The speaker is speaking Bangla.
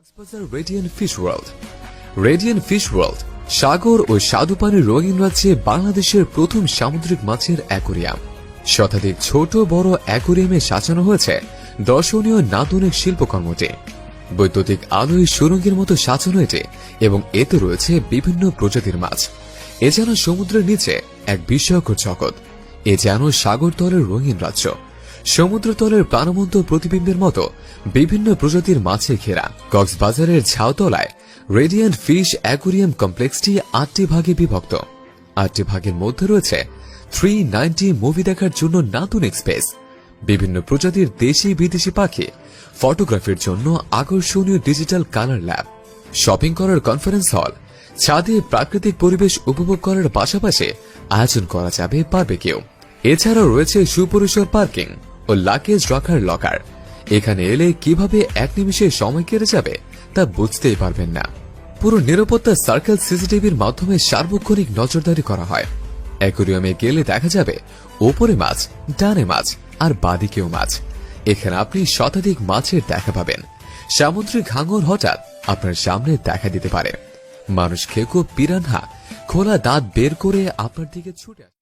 Cox's Bazar radiant fish world radiant fish world সাগর ও স্বাদুপানির রঙিন রাজ্যে বাংলাদেশের প্রথম সামুদ্রিক মাছের অ্যাকোরিয়াম। শতাধিক ছোট, বড় অ্যাকোরিয়ামে সাজানো হয়েছে দর্শনীয় নান্দনিক শিল্পকর্মটি। বৈদ্যুতিক আলোয় সুরঙ্গের মতো সাজানো এটি এবং এতে রয়েছে বিভিন্ন প্রজাতির মাছ। এ যেন সমুদ্রের নিচে এক বিস্ময়কর জগৎ। এ যেন সাগর তলের রঙিন রাজ্য। সমুদ্রতলের প্রাণবন্ত প্রতিবিম্বের মতো বিভিন্ন প্রজাতির মাছে ঘেরা। কক্সবাজারের ঝাউতলায় রেডিয়ান্ট ফিশ অ্যাকোরিয়াম কমপ্লেক্সটি আটটি ভাগে বিভক্ত। আটটি ভাগের মধ্যে রয়েছে থ্রি নাইনটি মুভি দেখার জন্য নাতুনিক স্পেস বিভিন্ন প্রজাতির দেশি বিদেশি পাখি ফটোগ্রাফির জন্য আকর্ষণীয় ডিজিটাল কালার ল্যাব। শপিং করার কনফারেন্স হল, ছাদে প্রাকৃতিক পরিবেশ উপভোগ করার পাশাপাশি আয়োজন করা যাবে পারবে কেউ এছাড়াও রয়েছে সুপরিসর পার্কিং। ও লাগেজ রাখার লকার এখানে এলে কীভাবে এক নিমিষে সময় কেটে যাবে তা বুঝতেই পারবেন না। পুরো নিরাপত্তা সার্কেল সিসিটিভির মাধ্যমে সার্বক্ষণিক নজরদারি করা হয়। অ্যাকোরিয়ামে গেলে দেখা যাবে ওপরে মাছ, ডানে মাছ আর বাদিকেও মাছ। এখানে আপনি শতাধিক মাছের দেখা পাবেন। সামুদ্রিক হাঙর হঠাৎ আপনার সামনে দেখা দিতে পারে। মানুষ খেকো পিরানহা, খোলা দাঁত বের করে আপনার দিকে ছুটে।